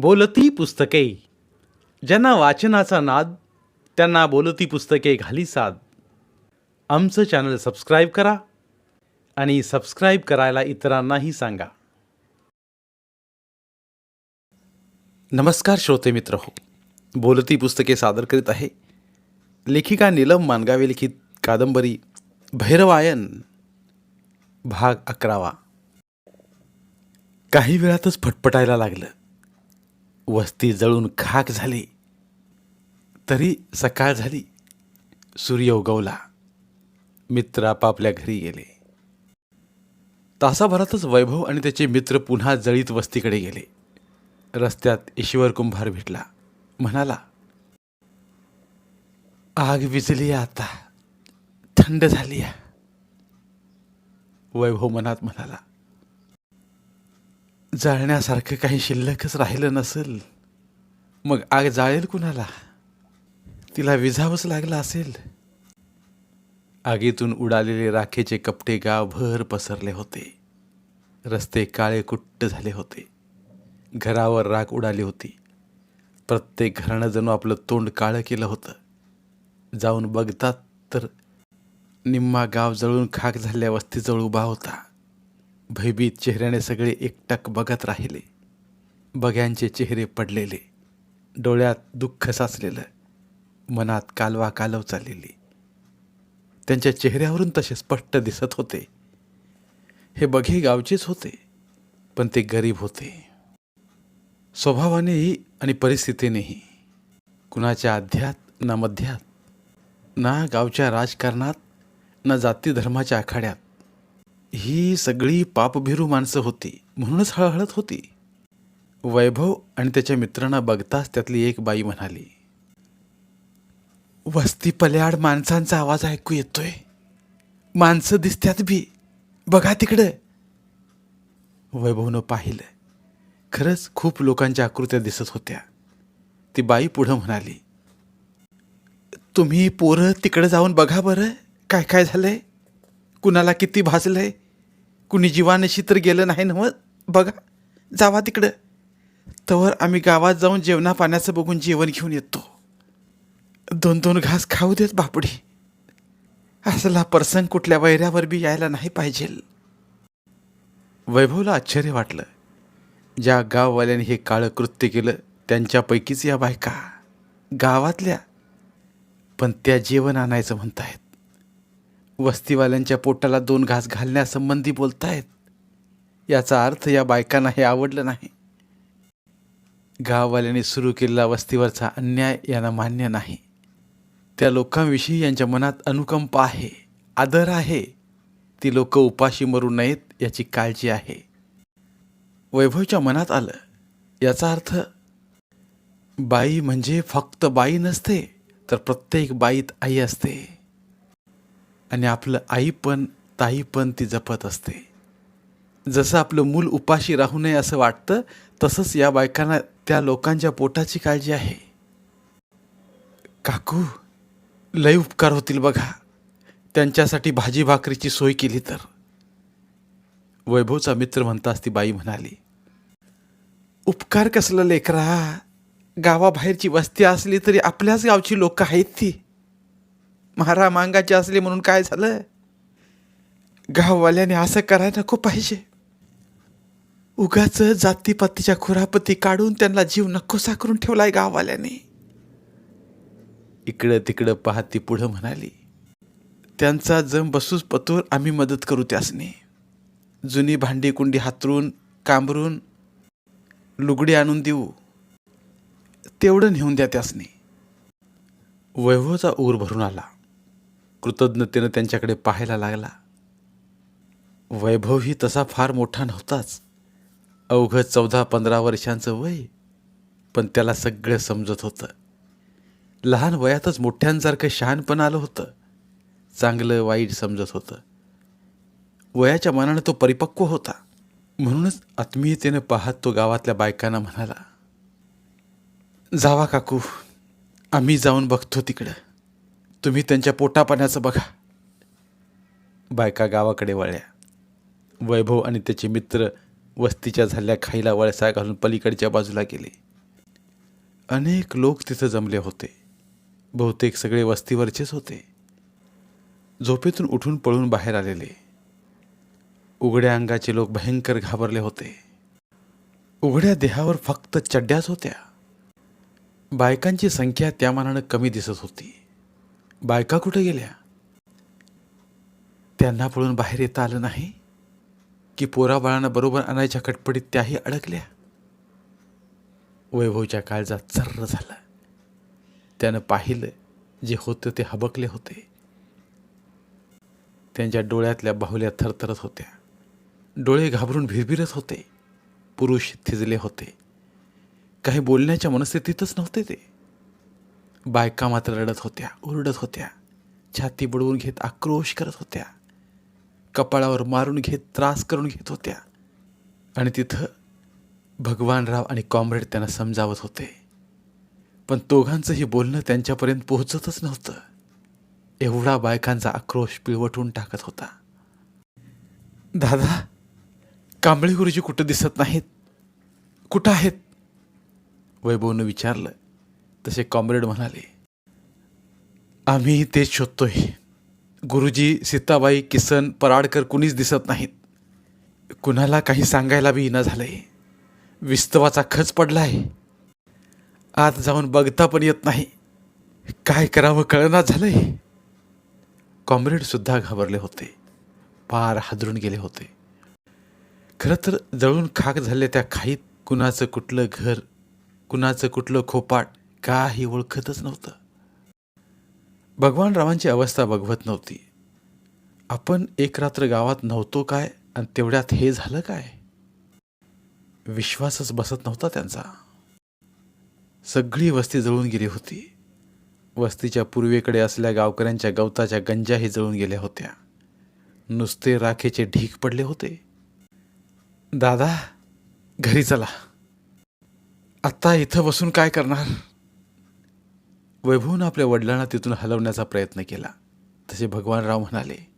बोलती पुस्तके. ज्यांना वाचनाचा नाद त्यांना बोलती पुस्तके घाली साद. आमचं चॅनल सबस्क्राईब करा आणि सबस्क्राईब करायला इतरांनाही सांगा. नमस्कार श्रोते मित्र हो बोलती पुस्तके सादर करीत आहे. लेखिका नीलम मानगावे लिखित कादंबरी भैरवायन भाग अकरावा. काही वेळातच फटफटायला लागलं. वस्ती जळून खाक झाली. तरी सकाळ झाली. सूर्य उगवला. मित्र आपापल्या घरी गेले. तासाभरातच वैभव आणि त्याचे मित्र पुन्हा जळीत वस्तीकडे गेले. रस्त्यात ईश्वर कुंभार भेटला. म्हणाला आग विजली आता. थंड झाली वैभव मनात म्हणाला जाळण्यासारखं काही शिल्लकच राहिलं नसेल मग आग जाळेल कुणाला? तिला विझावंच लागलं असेल. आगीतून उडालेले राखेचे कपडे गावभर पसरले होते. रस्ते काळे कुट्ट झाले होते. घरावर राख उडाली होती. प्रत्येक घरानं जणू आपलं तोंड काळं केलं होतं. जाऊन बघतात तर निम्मा गाव जळून खाक झालेल्या वस्तीजवळ उभा होता. भयभीत चेहऱ्याने सगळे एकटक बघत राहिले. बघ्यांचे चेहरे पडलेले. डोळ्यात दुःख साचलेलं. मनात कालवा कालव चाललेली. त्यांच्या चेहऱ्यावरून तसे स्पष्ट दिसत होते. हे बघे गावचेच होते पण ते गरीब होते. स्वभावानेही आणि परिस्थितीनेही. कुणाच्या अध्यात ना मध्यात ना गावच्या राजकारणात ना जाती धर्माच्या आखाड्यात. ही सगळी पापभिरू माणसं होती म्हणूनच हळहळत होती. वैभव आणि त्याच्या मित्रांना बघताच त्यातली एक बाई म्हणाली वस्ती पल्याड माणसांचा आवाज ऐकू येतोय. माणसं दिसत्यात बी. बघा तिकडं. वैभवनं पाहिलं. खरंच खूप लोकांच्या आकृत्या दिसत होत्या. ती बाई पुढं म्हणाली तुम्ही पोरं तिकडं जाऊन बघा बरं काय काय झालंय? कुणाला किती भाजलं आहे कुणी जीवानशी तर गेलं नाही ना मग? बघा जावा तिकडं. तवर आम्ही गावात जाऊन जेवणा पाण्याचं बघून जेवण घेऊन येतो. दोन दोन घास खाऊ देत बापडी. असला प्रसंग कुठल्या वैऱ्यावर बी यायला नाही पाहिजे. वैभवला आश्चर्य वाटलं. ज्या गाववाल्याने हे काळं कृत्य केलं त्यांच्यापैकीच या बायका. गावातल्या. पण त्या जेवण आणायचं म्हणतायत. वस्तीवाल्यांच्या पोटाला दोन घास घालण्यासंबंधी बोलतायत. याचा अर्थ या बायकांना हे आवडलं नाही. गाववाल्यांनी सुरू केलेला वस्तीवरचा अन्याय यांना मान्य नाही. त्या लोकांविषयी यांच्या मनात अनुकंप आहे आदर आहे. ती लोक उपाशी मरू नयेत याची काळजी आहे. वैभवच्या मनात आलं. याचा अर्थ बाई म्हणजे फक्त बाई नसते तर प्रत्येक बाईत आई असते. आणि आपलं आई पण ताई पण ती जपत असते. जसं आपलं मूल उपाशी राहू नये असं वाटतं तसंच या बायकांना त्या लोकांच्या पोटाची काळजी आहे. काकू लय उपकार होतील बघा. त्यांच्यासाठी भाजी भाकरीची सोय केली तर. वैभवचा मित्र म्हणताच ती बाई म्हणाली उपकार कसलं लेकरा. गावाबाहेरची वस्ती असली तरी आपल्याच गावची लोक आहेत ती. मारा मांगाची असली म्हणून काय झालं? गाववाल्याने असं करायला नको पाहिजे. उगाच जातीपातीच्या खुरापती काढून त्यांना जीव नकोसा करून ठेवलाय गाववाल्याने. इकडं तिकडं पाहती ती पुढं म्हणाली त्यांचा जम बसूस पतूर आम्ही मदत करू त्यासने. जुनी भांडी कुंडी हातरून कांबरून लुगडी आणून देऊ. तेवढं नेऊन द्या त्यासने. वैभवचा ऊर भरून आला. कृतज्ञतेनं त्यांच्याकडे पाहायला लागला. वैभवही तसा फार मोठा नव्हताच. अवघं चौदा पंधरा वर्षांचं वय पण त्याला सगळं समजत होतं. लहान वयातच मोठ्यांसारखं शहाणपण आलं होतं. चांगलं वाईट समजत होतं. वयाच्या मनानं तो परिपक्व होता. म्हणूनच आत्मीयतेनं पाहत तो गावातल्या बायकांना म्हणाला जावा काकू आम्ही जाऊन बघतो तिकडं. तुम्ही त्यांच्या पोटापाण्याचं बघा. बायका गावाकडे वळल्या. वैभव आणि त्याचे मित्र वस्तीच्या झाल्या खाईला वळसा घालून पलीकडच्या बाजूला गेले. अनेक लोक तिथं जमले होते. बहुतेक सगळे वस्तीवरचेच होते. झोपेतून उठून पळून बाहेर आलेले. उघड्या अंगाचे लोक भयंकर घाबरले होते. उघड्या देहावर फक्त चड्ड्याच होत्या. बायकांची संख्या त्या मानानं कमी दिसत होती. बायका कुठे गेल्या? त्यांना पळून बाहेर येता आलं नाही? की पोराबाळांना बरोबर आणायच्या कटपटीत त्याही अडकल्या? वैभवच्या काळजात चर्र झाला. त्यानं पाहिलं जे होतं ते हबकले होते. त्यांच्या डोळ्यातल्या बाहुल्या थरथरत होत्या. डोळे घाबरून भिरभिरत होते. पुरुष थिजले होते. काही बोलण्याच्या मनस्थितीतच नव्हते ते. बायका मात्र रडत होत्या ओरडत होत्या. छाती बुडवून घेत आक्रोश करत होत्या. कपाळावर मारून घेत त्रास करून घेत होत्या. आणि तिथं भगवानराव आणि कॉम्रेड त्यांना समजावत होते. पण दोघांचंही बोलणं त्यांच्यापर्यंत पोहोचतच नव्हतं. एवढा बायकांचा आक्रोश पिळवटून टाकत होता. दादा कांबळे गुरुजी कुठं दिसत नाहीत? कुठं आहेत? वैभवनं विचारलं. तसे कॉम्रेड म्हणाले आम्ही तेच शोधतोय. गुरुजी सीताबाई किसन पराडकर कुणीच दिसत नाहीत. कुणाला काही सांगायला बी न झालंय. विस्तवाचा खच पडलाय. आत जाऊन बघता पण येत नाही. काय करावं कळना झालंय. कॉम्रेड सुद्धा घाबरले होते. पार हादरून गेले होते. खरं तर जळून खाक झाले त्या खाईत कुणाचं कुठलं घर कुणाचं कुठलं खोपाट काही ओळखतच नव्हतं. भगवानरावांची अवस्था बघवत नव्हती. आपण एक रात्र गावात नव्हतो काय? आणि तेवढ्यात हे झालं काय? विश्वासच बसत नव्हता त्यांचा. सगळी वस्ती जळून गेली होती. वस्तीच्या पूर्वेकडे असल्या गावकऱ्यांच्या गवताच्या गंजाही जळून गेल्या होत्या. नुसते राखेचे ढीक पडले होते. दादा घरी चला. आत्ता इथं बसून काय करणार? वैभवनं आपल्या वडिलांना तिथून हलवण्याचा प्रयत्न केला. तसे भगवानराव म्हणाले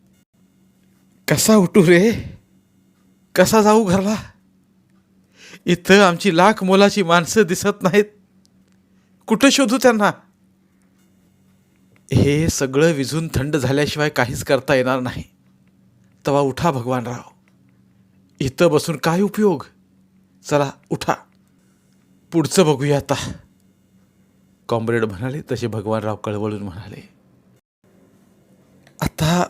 कसा उठू रे? कसा जाऊ घरला? इथं आमची लाख मोलाची माणसं दिसत नाहीत. कुठं शोधू त्यांना? हे सगळं विझून थंड झाल्याशिवाय काहीच करता येणार नाही. तवा उठा भगवानराव. इथं बसून काय उपयोग? चला उठा. पुढचं बघूया आता. कॉम्रेड म्हणाले तसे भगवानराव कळवळून म्हणाले. आता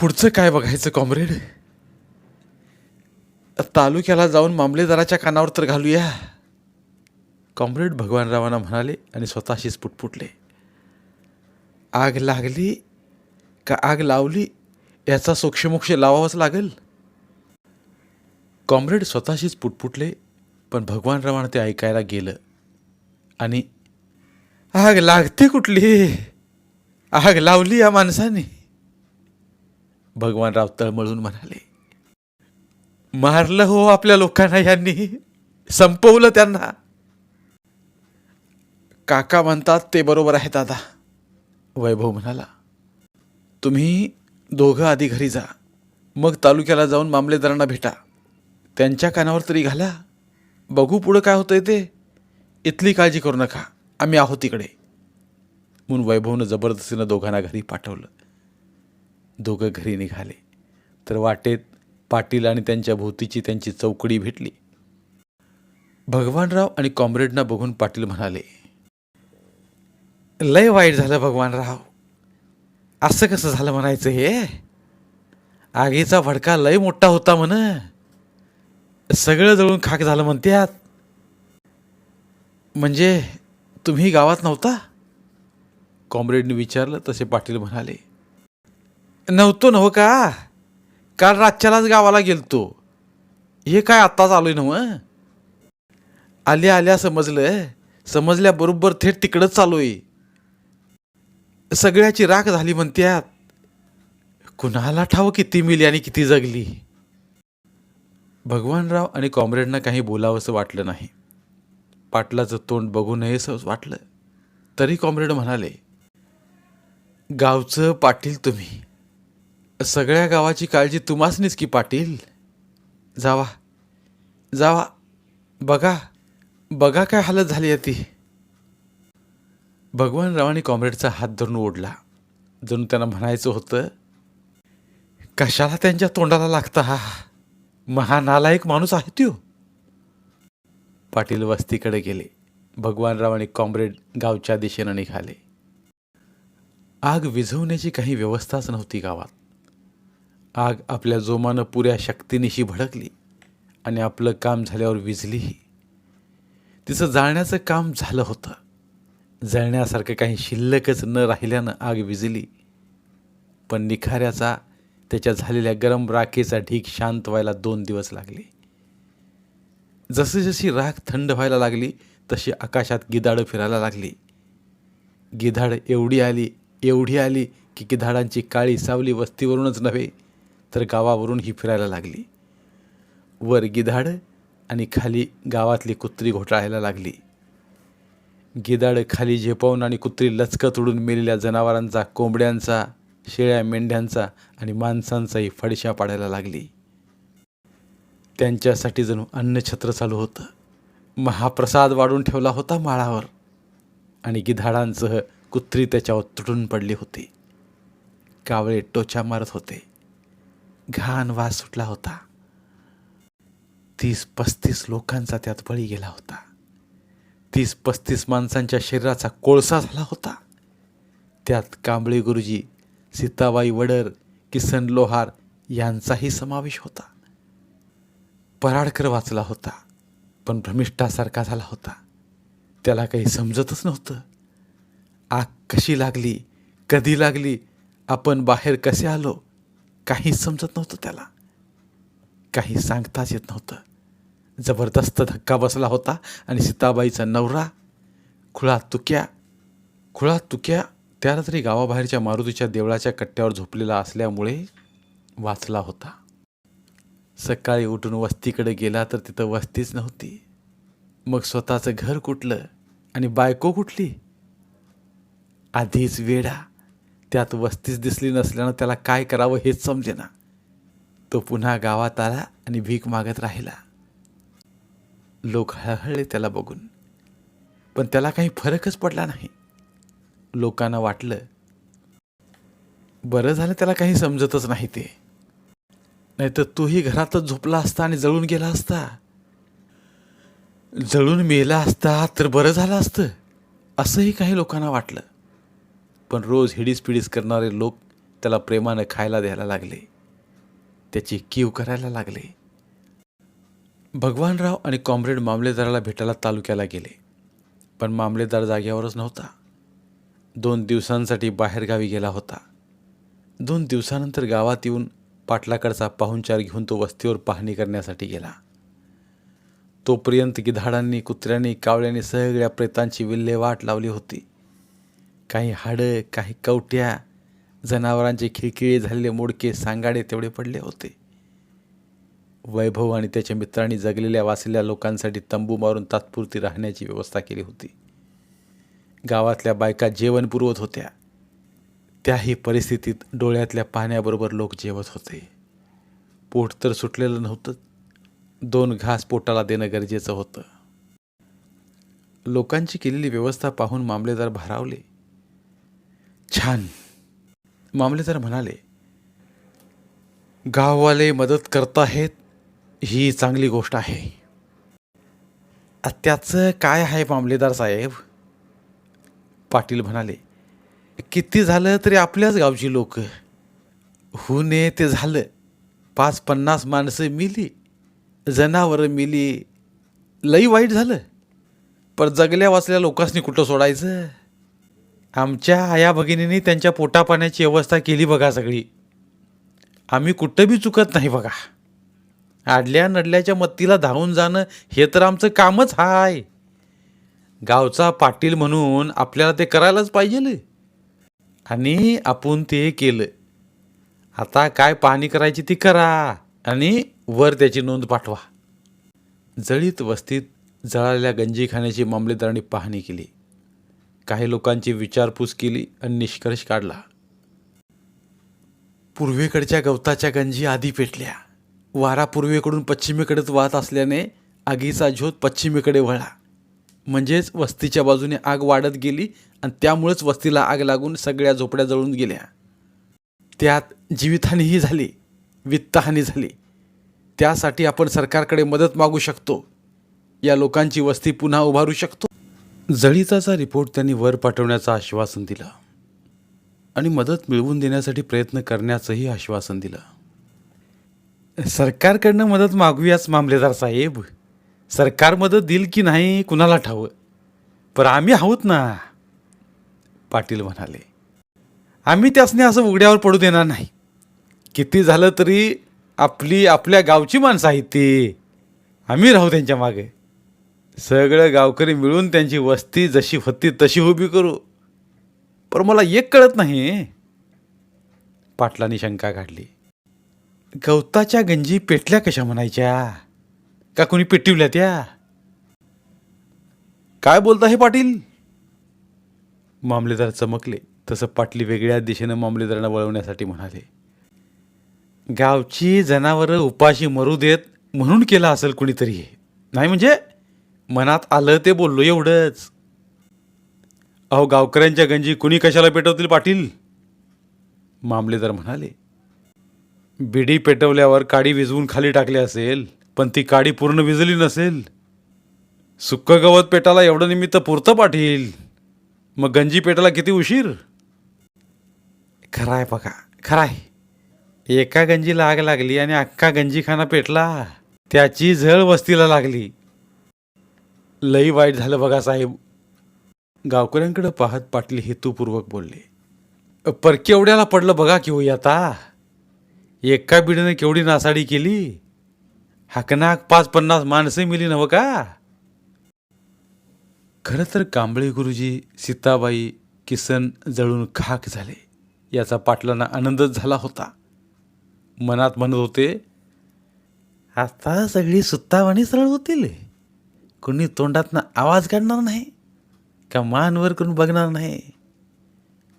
पुढचं काय बघायचं कॉम्रेड? तालुक्याला जाऊन मामलेदाराच्या कानावर तर घालूया. कॉम्रेड भगवानरावांना म्हणाले आणि स्वतःशीच पुटपुटले. आग लागली का आग लावली? याचा सोक्षमोक्ष लावावाच लागेल. कॉम्रेड स्वतःशीच पुटपुटले पण भगवानरावानं ते ऐकायला गेलं. आणि आग लागते कुठली? आग लावली या माणसाने. भगवानराव तळमळून म्हणाले मारलं हो आपल्या लोकांना यांनी. संपवलं त्यांना. काका म्हणतात ते बरोबर आहे दादा. वैभव म्हणाला तुम्ही दोघं आधी घरी जा. मग तालुक्याला जाऊन मामलेदारांना भेटा. त्यांच्या कानावर तरी घाला. बघू पुढं काय होतंय ते. इथली काळजी करू नका. आम्ही आहोत तिकडे. म्हणून वैभवनं जबरदस्तीनं दोघांना घरी पाठवलं. दोघं घरी निघाले. तर वाटेत पाटील आणि त्यांच्या भोवतीची त्यांची चौकडी भेटली. भगवानराव आणि कॉम्रेडना बघून पाटील म्हणाले लय वाईट झालं भगवानराव. असं कसं झालं म्हणायचं हे? आगीचा भडका लय मोठा होता म्हण. सगळं जळून खाक झालं म्हणत्यात. म्हणजे तुम्ही गावात नव्हता? कॉम्रेडने विचारलं तसे पाटील म्हणाले. नव्हतो नव्ह का? काल रातच्यालाच गावाला गेलतो. हे काय आत्ताच आलोय नव आल्या आल्या समजलं. समजल्याबरोबर थेट तिकडंच चालूय सगळ्याची राख झाली म्हणत्यात. कुणाला ठाव किती मिली आणि किती जगली? भगवानराव आणि कॉम्रेडना काही बोलावंसं वाटलं नाही. पाटलाचं तोंड बघू नये असं वाटलं. तरी कॉम्रेड म्हणाले गावचं पाटील तुम्ही. सगळ्या गावाची काळजी तुम्हासनीच की पाटील. जावा जावा बघा बघा काय हालत झाली आहे ती. भगवानरावांनी कॉम्रेडचा हात धरून ओढला. जणू त्यांना म्हणायचं होतं कशाला त्यांच्या तोंडाला लागता हा? महानालायक माणूस आहे त्यो. पाटील वस्तीकडे गेले. भगवानराव आणि कॉम्रेड गावच्या दिशेनं निघाले. आग विझवण्याची काही व्यवस्थाच नव्हती गावात. आग आपल्या जोमानं पुऱ्या शक्तीनिशी भडकली आणि आपलं काम झाल्यावर विझलीही. तिचं जाळण्याचं काम झालं होतं. जळण्यासारखं काही शिल्लकच न राहिल्यानं आग विझली. पण निखाऱ्याचा त्याच्या झालेल्या गरम राखेचा ढीक शांत व्हायला दोन दिवस लागले. जशी जशी राख थंड व्हायला लागली तशी आकाशात गिधाडं फिरायला लागली. गिधाड एवढी आली एवढी आली की गिधाडांची काळी सावली वस्तीवरूनच नव्हे तर गावावरून ही फिरायला लागली. वर गिधाड आणि खाली गावातली कुत्री घोटाळायला लागली. गिधाड खाली झेपावून आणि कुत्री लचकत उडून मेलेल्या जनावरांचा कोंबड्यांचा शेळ्या मेंढ्यांचा आणि माणसांचाही फडशा पाडायला लागली. त्यांच्यासाठी जणू अन्नछत्र चालू होतं. महाप्रसाद वाढून ठेवला होता माळावर आणि गिधाडांसह कुत्री त्याच्यावर तुटून पडली होती. कावळे टोचा मारत होते. घाण वास सुटला होता. तीस पस्तीस लोकांचा त्यात बळी गेला होता. तीस पस्तीस माणसांच्या शरीराचा कोळसा झाला होता. त्यात कांबळे गुरुजी सीताबाई वडर किसन लोहार यांचाही समावेश होता. पराडकर वाचला होता पण भ्रमिष्ठासारखा झाला होता. त्याला काही समजतच नव्हतं. आग कशी लागली कधी लागली आपण बाहेर कसे आलो काहीच समजत नव्हतं त्याला. काही सांगताच येत नव्हतं. जबरदस्त धक्का बसला होता आणि सीताबाईचा नवरा खुळा तुक्या खुळा तुक्या त्या रात्री गावाबाहेरच्या मारुतीच्या देवळाच्या कट्ट्यावर झोपलेला असल्यामुळे वाचला होता. सकाळी उठून वस्तीकडे गेला तर तिथं वस्तीच नव्हती. मग स्वतःचं घर कुठलं आणि बायको कुठली? आधीच वेडा. त्यात वस्तीच दिसली नसल्यानं त्याला काय करावं हेच समजेना. तो पुन्हा गावात आला आणि भीक मागत राहिला. लोक हळहळले त्याला बघून. पण त्याला काही फरकच पडला नाही. लोकांना वाटलं बरं झालं त्याला काही समजतच नाही ते. नाहीतर तोही घरातच झोपला असता आणि जळून गेला असता. जळून मेला असता तर बरं झालं असतं असंही काही लोकांना वाटलं. पण रोज हिडीस पिडीस करणारे लोक त्याला प्रेमानं खायला द्यायला लागले. त्याची कीव करायला लागले. भगवानराव आणि कॉम्रेड मामलेदाराला भेटायला तालुक्याला गेले पण मामलेदार जाग्यावरच नव्हता. दोन दिवसांसाठी बाहेरगावी गेला होता. दोन दिवसानंतर गावात येऊन पाटलाकडचा पाहुणचार घेऊन तो वस्तीवर पाहणी करण्यासाठी गेला. तोपर्यंत गिधाडांनी कुत्र्यांनी कावळ्यांनी सगळ्या प्रेतांची विल्हेवाट लावली होती. काही हाडं काही कवट्या जनावरांचे खिळखिळे झालेले मोडके सांगाडे तेवढे पडले होते. वैभव आणि त्याच्या मित्रांनी जगलेल्या वाचलेल्या लोकांसाठी तंबू मारून तात्पुरती राहण्याची व्यवस्था केली होती. गावातल्या बायका जेवण पुरवत होत्या. त्याही परिस्थितीत डोळ्यातल्या पाण्याबरोबर लोक जेवत होते. पोट तर सुटलेलं नव्हतं. दोन घास पोटाला देणं गरजेचं होतं. लोकांची केलेली व्यवस्था पाहून मामलेदार भारावले. छान. मामलेदार म्हणाले गाववाले मदत करताहेत ही चांगली गोष्ट आहे. आ, त्याचं काय आहे मामलेदार साहेब? पाटील म्हणाले किती झालं तरी आपल्याच गावची लोक. होऊ नये ते झालं. पाच पन्नास माणसं मिली. जनावरं मिली. लई वाईट झालं. पण जगल्या वाचल्या लोकांनी कुठं सोडायचं? आमच्या आया भगिनींनी त्यांच्या पोटापाण्याची व्यवस्था केली बघा सगळी. आम्ही कुठं बी चुकत नाही बघा. आडल्या नडल्याच्या मत्तीला धावून जाणं हे तर आमचं कामच हाय. गावचा पाटील म्हणून आपल्याला ते करायलाच पाहिजे आणि आपण ते केलं. आता काय पाहणी करायची ती करा आणि वर त्याची नोंद पाठवा. जळीत वस्तीत जळालेल्या गंजीखान्याची मामलेदारांनी पाहणी केली. काही लोकांची विचारपूस केली आणि निष्कर्ष काढला. पूर्वेकडच्या गवताच्या गंजी आधी पेटल्या. वारा पूर्वेकडून पश्चिमेकडेच वाहत असल्याने आगीचा झोत पश्चिमेकडे वळला. म्हणजेच वस्तीच्या बाजूने आग वाढत गेली आणि त्यामुळेच वस्तीला आग लागून सगळ्या झोपड्या जळून गेल्या. त्यात जीवितहानीही झाली वित्तहानी झाली. त्यासाठी आपण सरकारकडे मदत मागू शकतो. या लोकांची वस्ती पुन्हा उभारू शकतो. जळीताचा रिपोर्ट त्यांनी वर पाठवण्याचं आश्वासन दिलं. आणि मदत मिळवून देण्यासाठी प्रयत्न करण्याचंही आश्वासन दिलं. सरकारकडनं मदत मागूयाच मामलेदार साहेब. सरकार मदत देईल की नाही कुणाला ठावं? पण आम्ही आहोत ना पाटील म्हणाले. आम्ही त्यासने असं उघड्यावर पडू देणार नाही. किती झालं तरी आपली आपल्या गावची माणसं आहेत ती. आम्ही राहू त्यांच्या मागे. सगळं गावकरी मिळून त्यांची वस्ती जशी होती तशी उभी करू. पण मला एक कळत नाही. पाटलांनी शंका काढली. गवताच्या गंजी पेटल्या कशा म्हणायच्या? का कोणी पेटिवल्या त्या काय बोलता हे पाटील? मामलेदार चमकले तसं पाटली वेगळ्या दिशेनं मामलेदारांना वळवण्यासाठी म्हणाले. गावची जनावरं उपाशी मरू देत म्हणून केलं असेल कुणीतरी हे. नाही म्हणजे? मनात आलं ते बोललो एवढंच. अहो गावकऱ्यांच्या गंजी कुणी कशाला पेटवतील पाटील? मामलेदार म्हणाले. बिडी पेटवल्यावर काडी विझवून खाली टाकली असेल. पण ती काडी पूर्ण विजली नसेल. सुक्क गवत पेटाला एवढं निमित्त पुरतं पाठील. मग गंजी पेटाला किती उशीर? खराय बघा खराय. एका गंजीला आग लागली आणि अख्खा गंजीखाना पेटला. त्याची झळ वस्तीला लागली. लई वाईट झालं बघा साहेब. गावकऱ्यांकडे पाहत पाटली हेतूपूर्वक बोलले. परकेवड्याला पडलं बघा की होई आता. एका बिडीनं केवढी नासाडी केली. हकनाक पाच पन्नास माणसं मिली नवं का? खरं तर कांबळे गुरुजी सीताबाई किसन जळून खाक झाले. याचा पाटलांना आनंदच झाला होता. मनात म्हणत होते आता सगळी सुत्तावाणी सरळ होतील. कोणी तोंडातनं आवाज काढणार नाही का मानवर करून बघणार नाही?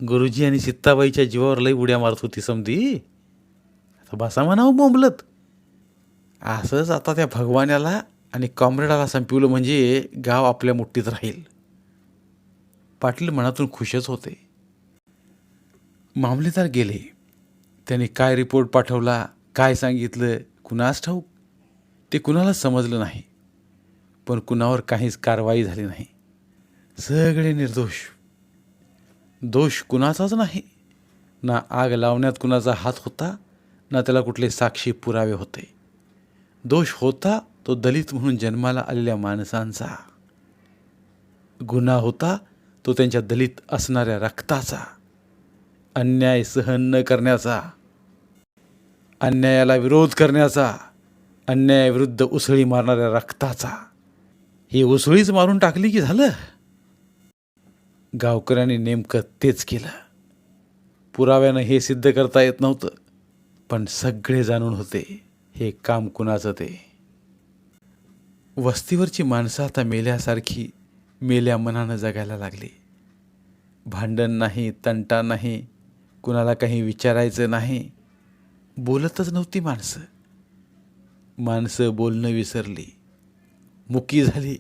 गुरुजी आणि सीताबाईच्या जीवावर लई उड्या मारत होती समधी. आता भासा म्हणावं बोंबलत. असंच आता त्या भगवानाला आणि कॉम्रेडाला संपवलं म्हणजे गाव आपल्या मुठ्ठीत राहील. पाटील मनातून खुशच होते. मामलेदार गेले. त्याने काय रिपोर्ट पाठवला काय सांगितलं कुणास ठाऊक? ते कुणाला समजलं नाही. पण कुणावर काहीच कारवाई झाली नाही. सगळे निर्दोष. दोष कुणाचाच नाही. ना आग लावण्यात कुणाचा हात होता ना त्याला कुठले साक्षी पुरावे होते. दोष होता तो दलित म्हणून जन्माला आलेल्या माणसांचा. गुन्हा होता तो त्यांच्या दलित असणाऱ्या रक्ताचा. अन्याय सहन न करण्याचा. अन्यायाला विरोध करण्याचा. अन्यायाविरुद्ध उसळी मारणाऱ्या रक्ताचा. ही उसळीच मारून टाकली की झालं? गावकऱ्यांनी नेमकं तेच केलं. पुराव्यानं हे सिद्ध करता येत नव्हतं पण सगळे जाणून होते. हे काम कुणाचं ते? वस्तीवरची माणसं आता मेल्यासारखी मेल्या मनानं जगायला लागली. भांडण नाही तंटा नाही कुणाला काही विचारायचं नाही. बोलतच नव्हती माणसं. माणसं बोलणं विसरली. मुकी झाली.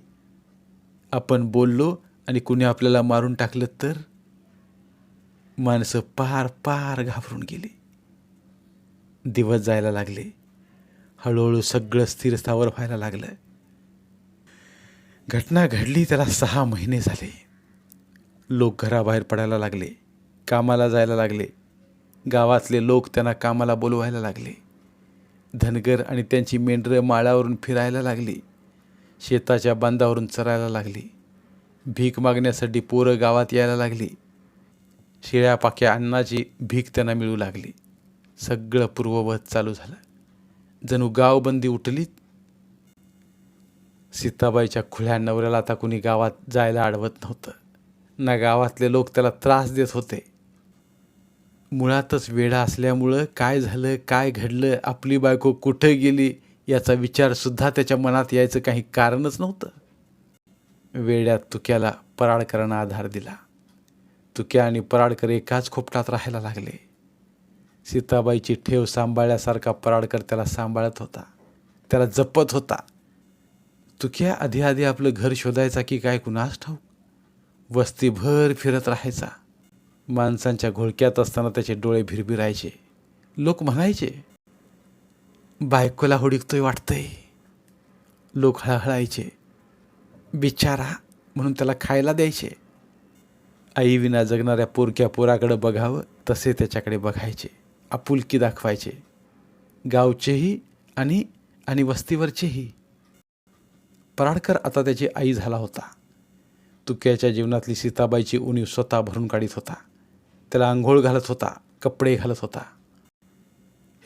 आपण बोललो आणि कुणी आपल्याला मारून टाकलं तर? माणसं पार पार घाबरून गेली. दिवस जायला लागले. हळूहळू सगळं स्थिर स्थावर व्हायला लागलं घटना घडली त्याला सहा महिने झाले. लोक घराबाहेर पडायला लागले कामाला जायला लागले. गावातले लोक त्यांना कामाला बोलवायला लागले. धनगर आणि त्यांची मेंढरं माळावरून फिरायला लागली. शेताच्या बांधावरून चरायला लागली. भीक मागण्यासाठी पोरं गावात यायला लागली. शिळ्या पाक्या अन्नाची भीक त्यांना मिळू लागली. सगळं पूर्ववत चालू झालं. जणू गावबंदी उठलीत सीताबाईच्या खुल्या नवऱ्याला आता कुणी गावात जायला अडवत नव्हतं. ना गावातले लोक त्याला त्रास देत होते. मुळातच वेडा असल्यामुळं काय झालं काय घडलं आपली बायको कुठं गेली याचा विचारसुद्धा त्याच्या मनात यायचं काही कारणच नव्हतं. वेड्यात तुक्याला पराडकरांना आधार दिला. तुक्या आणि पराडकर एकाच खोपटात राहायला लागले. सीताबाईची ठेव सांभाळल्यासारखा पराडकर त्याला सांभाळत होता. त्याला जपत होता. तुक्या आधी आधी आपलं घर शोधायचा की काय कुणास ठाऊक? वस्तीभर फिरत राहायचा. माणसांच्या घोळक्यात असताना त्याचे डोळे भिरभिरायचे. लोक म्हणायचे बायकोला हुडकतोय वाटतंय. लोक हळहळायचे बिचारा म्हणून त्याला खायला द्यायचे. आईविना जगणाऱ्या पोरक्या पोराकडं बघावं तसे त्याच्याकडे बघायचे. आपुलकी दाखवायचे. गावचेही आणि आणि वस्तीवरचेही. पराडकर आता त्याची आई झाला होता. तुक्याच्या जीवनातली सीताबाईची उणीव स्वतः भरून काढीत होता. त्याला आंघोळ घालत होता कपडे घालत होता.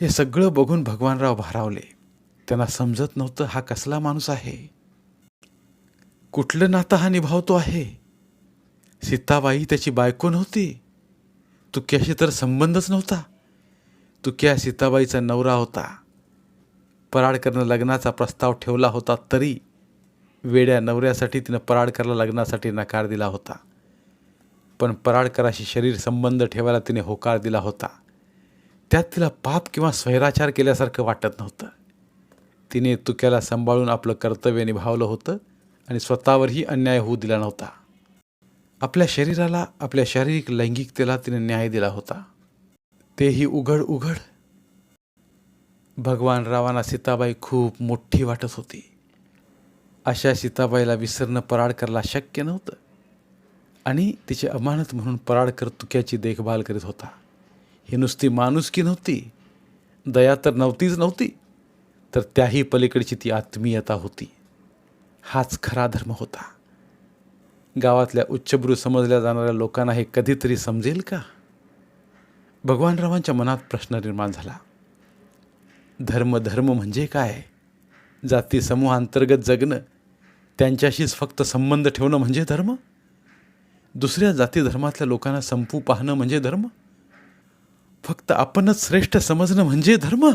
हे सगळं बघून भगवानराव भारावले. त्यांना समजत नव्हतं हा कसला माणूस आहे. कुठलं नातं हा निभावतो आहे? सीताबाई त्याची बायको नव्हती. तुक्याशी तर संबंधच नव्हता. तुक्या सीताबाईचा नवरा होता. पराडकरनं लग्नाचा प्रस्ताव ठेवला होता तरी वेड्या नवऱ्यासाठी तिनं पराडकरला लग्नासाठी नकार दिला होता. पण पराडकराशी शरीर संबंध ठेवायला तिने होकार दिला होता. त्यात तिला पाप किंवा स्वैराचार केल्यासारखं वाटत नव्हतं. तिने तुक्याला सांभाळून आपलं कर्तव्य निभावलं होतं आणि स्वतःवरही अन्याय होऊ दिला नव्हता. आपल्या शरीराला आपल्या शारीरिक लैंगिकतेला तिने न्याय दिला होता. तेही उघड उघड. भगवान रावांना सीताबाई खूप मोठी वाटत होती. अशा सीताबाईला विसरणं पराडकरला शक्य नव्हतं. आणि तिचे अमानत म्हणून पराडकर तुक्याची देखभाल करीत होता. ही नुसती माणुसकी नव्हती? दया तर नव्हतीच नव्हती. तर त्याही पलीकडची ती आत्मीयता होती. हाच खरा धर्म होता. गावातल्या उच्चभ्रू समजल्या जाणाऱ्या लोकांना हे कधीतरी समजेल का? भगवानरावांच्या मनात प्रश्न निर्माण झाला. धर्म धर्म म्हणजे काय? जाती समूहांतर्गत जगणं त्यांच्याशीच फक्त संबंध ठेवणं म्हणजे धर्म? दुसऱ्या जाती धर्मातल्या लोकांना संपू पाहणं म्हणजे धर्म? फक्त आपणच श्रेष्ठ समजणं म्हणजे धर्म?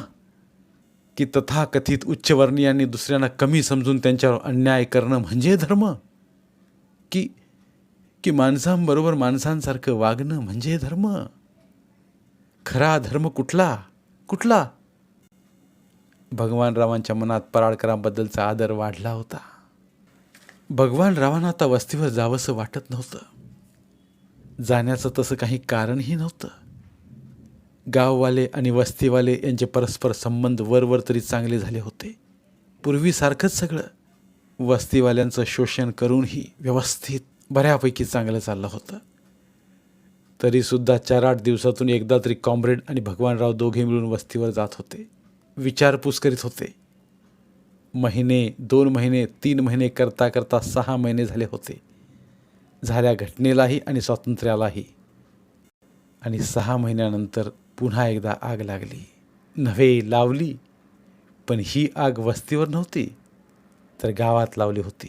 की तथाकथित उच्चवर्णीयांनी दुसऱ्यांना कमी समजून त्यांच्यावर अन्याय करणं म्हणजे धर्म? की की माणसांबरोबर माणसांसारखं वागणं म्हणजे धर्म? खरा धर्म कुठला? कुठला? भगवान रावांच्या मनात पराडकरांबद्दलचा आदर वाढला होता. भगवान रावांना आता वस्तीवर जावंसं वाटत नव्हतं. जाण्याचं तसं काही कारणही नव्हतं. गाववाले आणि वस्तीवाले यांचे परस्पर संबंध वरवर तरी चांगले झाले होते. पूर्वीसारखंच सगळं. वस्तीवाल्यांचं शोषण करूनही व्यवस्थित बऱ्यापैकी चांगलं चाललं होतं. तरीसुद्धा चार आठ दिवसातून एकदा तरी कॉम्रेड आणि भगवानराव दोघे मिळून वस्तीवर जात होते. विचारपूस करीत होते. महिने दोन महिने तीन महिने करता करता सहा महिने झाले होते. झाल्या घटनेलाही आणि स्वातंत्र्यालाही. आणि सहा महिन्यानंतर पुन्हा एकदा आग लागली. नव्हे लावली पण ही आग वस्तीवर नव्हती तर गावात लावली होती.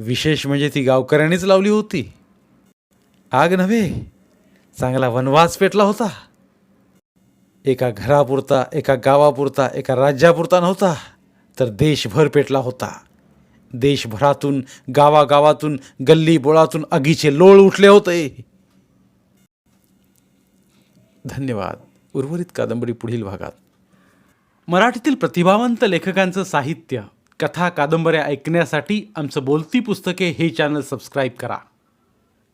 विशेष म्हणजे ती गावकऱ्यांनीच लावली होती. आग नव्हे चांगला वनवास पेटला होता. एका घरापुरता एका गावापुरता एका राज्यापुरता नव्हता तर देशभर पेटला होता. देशभरातून गावागावातून गल्ली बोळातून आगीचे लोळ उठले होते. धन्यवाद. उर्वरित कादंबरी पुढील भागात. मराठीतील प्रतिभावंत लेखकांचं साहित्य कथा कादंबऱ्या ऐकण्यासाठी आमचं बोलती पुस्तके हे चॅनल सबस्क्राईब करा.